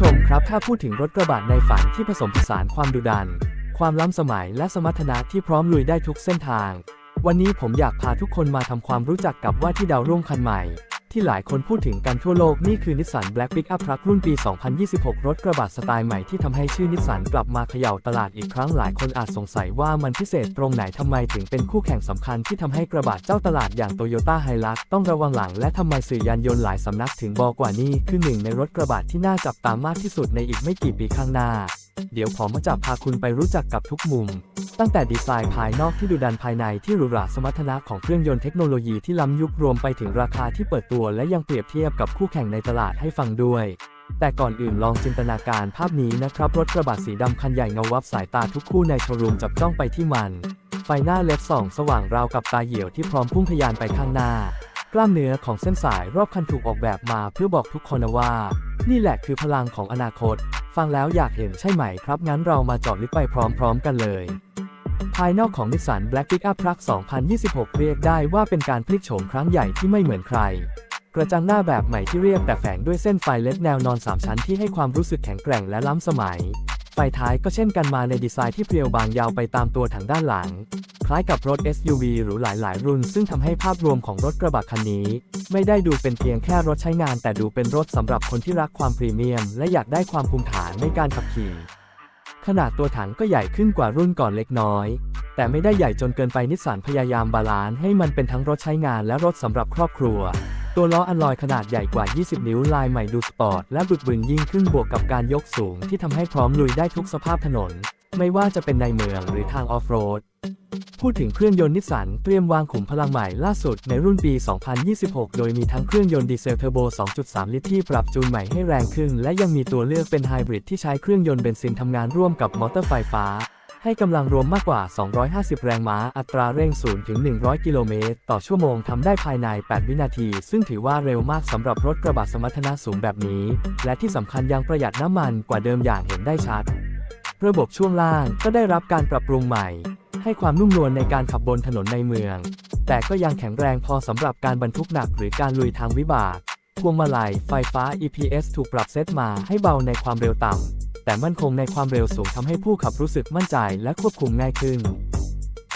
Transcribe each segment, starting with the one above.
ชมครับ ถ้าพูดถึงรถกระบะในฝันที่ผสมผสานความดุดัน ความล้ำสมัยและสมรรถนะที่พร้อมลุยได้ทุกเส้นทาง วันนี้ผมอยากพาทุกคนมาทำความรู้จักกับว่าที่ดาวรุ่งคันใหม่ ที่หลายคนพูดถึงกันทั่วโลกนี่คือนิสสัน Black Pickup Truck รุ่นปี 2026 รถกระบะสไตล์ใหม่ที่ทำให้ชื่อนิสสันกลับมาเขย่าตลาดอีกครั้งหลายคนอาจสงสัยว่ามันพิเศษตรงไหนทำไมถึงเป็นคู่แข่งสำคัญที่ทำให้กระบะเจ้าตลาดอย่างโตโยต้าไฮลักต้องระวังหลังและทำไมสื่อยานยนต์หลายสำนักถึงบอกว่านี่คือหนึ่งในรถกระบะที่น่าจับตามากที่สุดในอีกไม่กี่ปีข้างหน้า เดี๋ยวผมจะพาคุณไปรู้จักกับทุกมุม ตั้งแต่ดีไซน์ภายนอกที่ดุดันภายในที่หรูหราสมรรถนะของเครื่องยนต์เทคโนโลยีที่ล้ำยุครวมไปถึงราคาที่เปิดตัวและยังเปรียบเทียบกับคู่แข่งในตลาดให้ฟังด้วย แต่ก่อนอื่นลองจินตนาการภาพนี้นะครับ รถกระบะสีดำคันใหญ่เงาวับสายตาทุกคู่ในโชว์รูมจับจ้องไปที่มัน ไฟหน้าเล็ดส่องสว่างราวกับตาเหี่ยวที่พร้อมพุ่งทะยานไปข้างหน้ากล้ามเนื้อของเส้นสายรอบคันถูกออกแบบมาเพื่อบอกทุกคนว่า นี่แหละคือพลังของอนาคต ฟังแล้วอยากเห็นใช่ไหมครับ งั้นเรามาเจาะลึกไปพร้อมๆกันเลย ภายนอกของนิสสัน Black Pickup Truck 2026 เรียกได้ว่าเป็นการพลิกโฉมครั้งใหญ่ที่ไม่เหมือนใคร กระจังหน้าแบบใหม่ที่เรียบแต่แฝงด้วยเส้นไฟเล็ดแนวนอน 3 ชั้นที่ให้ความรู้สึกแข็งแกร่งและล้ำสมัย ไฟท้ายก็เช่นกันมาในดีไซน์ที่เพรียวบางยาวไปตามตัวถังด้านหลัง ล้ายกับรถ SUV หรูหลาย ๆ รุ่น ซึ่งทำให้ภาพรวมของรถกระบะคันนี้ ไม่ได้ดูเป็นเพียงแค่รถใช้งาน แต่ดูเป็นรถสำหรับคนที่รักความพรีเมียม และอยากได้ความภูมิฐานในการขับขี่ขนาดตัวถังก็ใหญ่ขึ้นกว่ารุ่นก่อนเล็กน้อย แต่ไม่ได้ใหญ่จนเกินไปนิสสันพยายามบาลานซ์ให้มันเป็นทั้งรถใช้งานและรถสำหรับครอบครัว ตัวล้ออันลอยขนาดใหญ่กว่า 20 นิ้วลายใหม่ดูสปอร์ตและบึกบึนยิ่งขึ้นบวกกับการยกสูงที่ทำให้พร้อมลุยได้ทุกสภาพถนน ไม่ว่าจะเป็นในเมืองหรือทางออฟโรด พูดถึงเครื่องยนต์นิสสันเตรียมวางขุมพลังใหม่ล่าสุดในรุ่นปี 2026 โดยมีทั้งเครื่องยนต์ดีเซลเทอร์โบ 2.3 ลิตรที่ปรับจูนใหม่ให้แรงขึ้น และยังมีตัวเลือกเป็นไฮบริดที่ใช้เครื่องยนต์เบนซินทำงานร่วมกับมอเตอร์ไฟฟ้า ให้กำลังรวมมากกว่า 250 แรงม้า อัตราเร่ง0ถึง100 กิโลเมตรต่อชั่วโมงทำได้ภายใน 8 วินาที ซึ่งถือว่าเร็วมากสำหรับรถกระบะสมรรถนะสูงแบบนี้ และที่สำคัญยังประหยัดน้ำมันกว่าเดิมอย่างเห็นได้ชัด ระบบช่วงล่างก็ได้รับการปรับปรุงใหม่ ให้ความนุ่มนวลในการขับบนถนนในเมือง แต่ก็ยังแข็งแรงพอสำหรับการบรรทุกหนักหรือการลุยทางวิบากพวงมาลัยไฟฟ้า EPS ถูกปรับเซตมาให้เบาในความเร็วต่ำ แต่มั่นคงในความเร็วสูงทำให้ผู้ขับรู้สึกมั่นใจและควบคุมง่ายขึ้น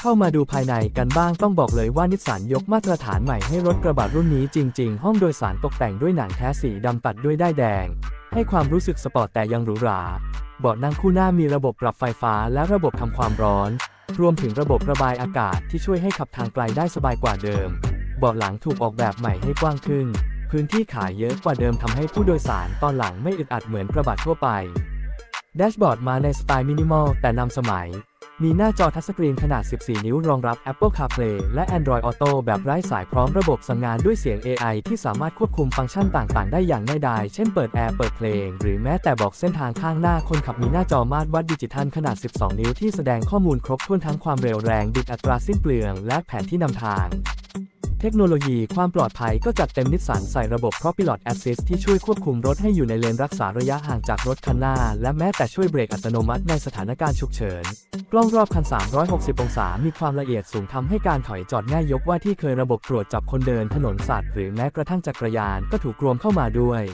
เข้ามาดูภายในกันบ้างต้องบอกเลยว่านิสสันยกมาตรฐานใหม่ให้รถกระบะรุ่นนี้จริง ๆ ห้องโดยสารตกแต่งด้วยหนังแท้สีดำตัดด้วยด้ายแดง ให้ความรู้สึกสปอร์ตแต่ยังหรูหราเบาะนั่งคู่หน้ามีระบบปรับไฟฟ้าและระบบทำความร้อน รวมถึงระบบระบายอากาศที่ช่วยให้ขับทางไกลได้สบายกว่าเดิม เบาะหลังถูกออกแบบใหม่ให้กว้างขึ้น พื้นที่ขายเยอะกว่าเดิมทำให้ผู้โดยสารตอนหลังไม่อึดอัดเหมือนกระบะทั่วไป แดชบอร์ดมาในสไตล์มินิมอลแต่นำสมัย มีหน้าจอทัชสกรีนขนาด 14 นิ้วรองรับ Apple CarPlay และ Android Auto แบบไร้สายพร้อมระบบสั่งงานด้วยเสียง AI ที่สามารถควบคุมฟังก์ชันต่าง ๆ ได้อย่างง่ายดาย เช่นเปิดแอร์ เปิดเพลง หรือแม้แต่บอกเส้นทางข้างหน้าคนขับมีหน้าจอมาตรวัดดิจิทัลขนาด 12 นิ้วที่แสดงข้อมูลครบถ้วนทั้งความเร็วแรง ดิดอัตราสิ้นเปลือง และแผนที่นำทาง เทคโนโลยีความปลอดภัยก็จัดเต็มนิสสันใส่ระบบ Propilot Assist ที่ช่วยควบคุมรถให้อยู่ในเลนรักษาระยะห่างจากรถคันหน้า และแม้แต่ช่วยเบรกอัตโนมัติในสถานการณ์ฉุกเฉิน กล้องรอบคัน 360 องศา มีความละเอียดสูงทำให้การถอยจอดง่ายยกว่าที่เคยระบบตรวจจับคนเดินถนนสัตว์หรือแม้กระทั่งจักรยานก็ถูกรวมเข้ามาด้วย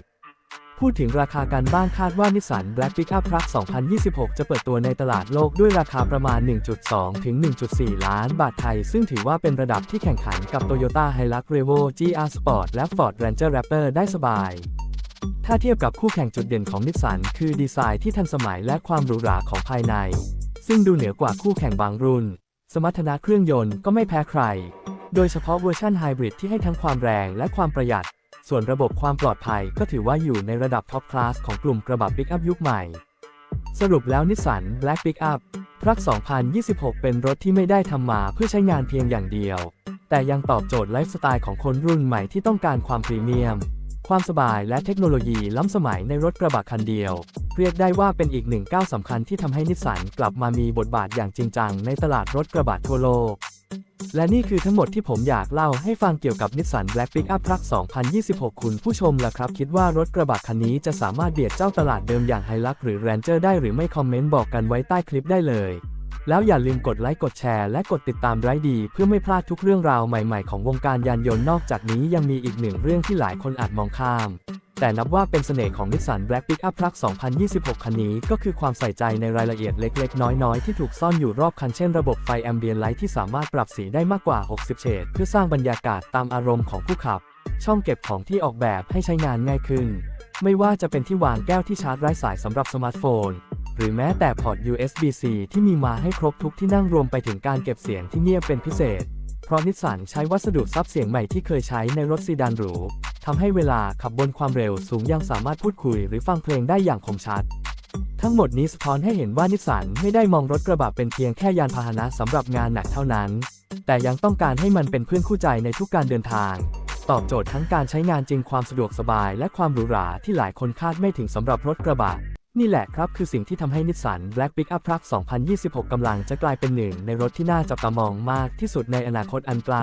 พูดถึงราคากันบ้างคาดว่านิสสัน Black Pickup Truck 2026 จะเปิดตัวในตลาดโลกด้วยราคาประมาณ 1.2 ถึง 1.4 ล้านบาทไทย ซึ่งถือว่าเป็นระดับที่แข่งขันกับ Toyota Hilux Revo GR Sport และ Ford Ranger Raptor ได้สบาย ถ้าเทียบกับคู่แข่งจุดเด่นของนิสสันคือดีไซน์ที่ทันสมัยและความหรูหราของภายใน ซึ่งดูเหนือกว่าคู่แข่งบางรุ่น สมรรถนะเครื่องยนต์ก็ไม่แพ้ใคร โดยเฉพาะเวอร์ชันไฮบริดที่ให้ทั้งความแรงและความประหยัด ส่วนระบบความปลอดภัยก็ถือว่าอยู่ในระดับท็อปคลาสของกลุ่มกระบะปิกอัพยุคใหม่ สรุปแล้วนิสสัน Black Pickup รัค2026 เป็นรถที่ไม่ได้ทำมาเพื่อใช้งานเพียงอย่างเดียว แต่ยังตอบโจทย์ไลฟ์สไตล์ของคนรุ่นใหม่ที่ต้องการความพรีเมียม ความสบายและเทคโนโลยีล้ำสมัยในรถกระบะคันเดียว เรียกได้ว่าเป็นอีกหนึ่งก้าวสำคัญที่ทำให้นิสสันกลับมามีบทบาทอย่างจริงจังในตลาดรถกระบะทั่วโลก และนี่คือทั้งหมดที่ผมอยากเล่าให้ฟังเกี่ยวกับนิสสัน Black Pickup Truck 2026 คุณผู้ชมล่ะครับ คิดว่ารถกระบะคันนี้จะสามารถเบียดเจ้าตลาดเดิมอย่างไฮลักหรือ Ranger ได้หรือไม่คอมเมนต์บอกกันไว้ใต้คลิปได้เลย แล้วอย่าลืมกดไลค์กดแชร์และกดติดตามไร้ดี เพื่อไม่พลาดทุกเรื่องราวใหม่ๆของวงการยานยนต์นอกจากนี้ยังมีอีกหนึ่งเรื่องที่หลายคนอาจมองข้าม แต่นับว่าเป็นเสน่ห์ของนิสสัน Black Pickup Truck 2026 คันนี้ ก็คือความใส่ใจในรายละเอียดเล็ก ๆ น้อย ๆ ที่ถูกซ่อนอยู่รอบคันเช่นระบบไฟแอมเบียนไลท์ที่สามารถปรับสีได้มากกว่า 60 เฉดเพื่อสร้างบรรยากาศตามอารมณ์ของผู้ขับ ช่องเก็บของที่ออกแบบให้ใช้งานง่ายขึ้น ไม่ว่าจะเป็นที่วางแก้วที่ชาร์จไร้สายสำหรับสมาร์ทโฟน หรือแม้แต่พอร์ต USB-C ที่มีมาให้ครบทุกที่นั่งรวมไปถึงการเก็บเสียงที่เงียบเป็นพิเศษ เพราะนิสสันใช้วัสดุซับเสียงใหม่ที่เคยใช้ในรถซีดานหรู ทำให้เวลาขับบนความเร็วสูงยังสามารถพูดคุยหรือฟังเพลงได้อย่างคมชัด ทั้งหมดนี้สะท้อนให้เห็นว่านิสสันไม่ได้มองรถกระบะเป็นเพียงแค่ยานพาหนะสำหรับงานหนักเท่านั้น แต่ยังต้องการให้มันเป็นเพื่อนคู่ใจในทุกการเดินทาง ตอบโจทย์ทั้งการใช้งานจริงความสะดวกสบาย และความหรูหราที่หลายคนคาดไม่ถึงสำหรับรถกระบะนี่แหละครับคือสิ่งที่ทำให้นิสสัน Black Pickup Truck 2026กำลังจะกลายเป็นหนึ่งในรถที่น่าจับตามองมากที่สุดในอนาคตอันไกล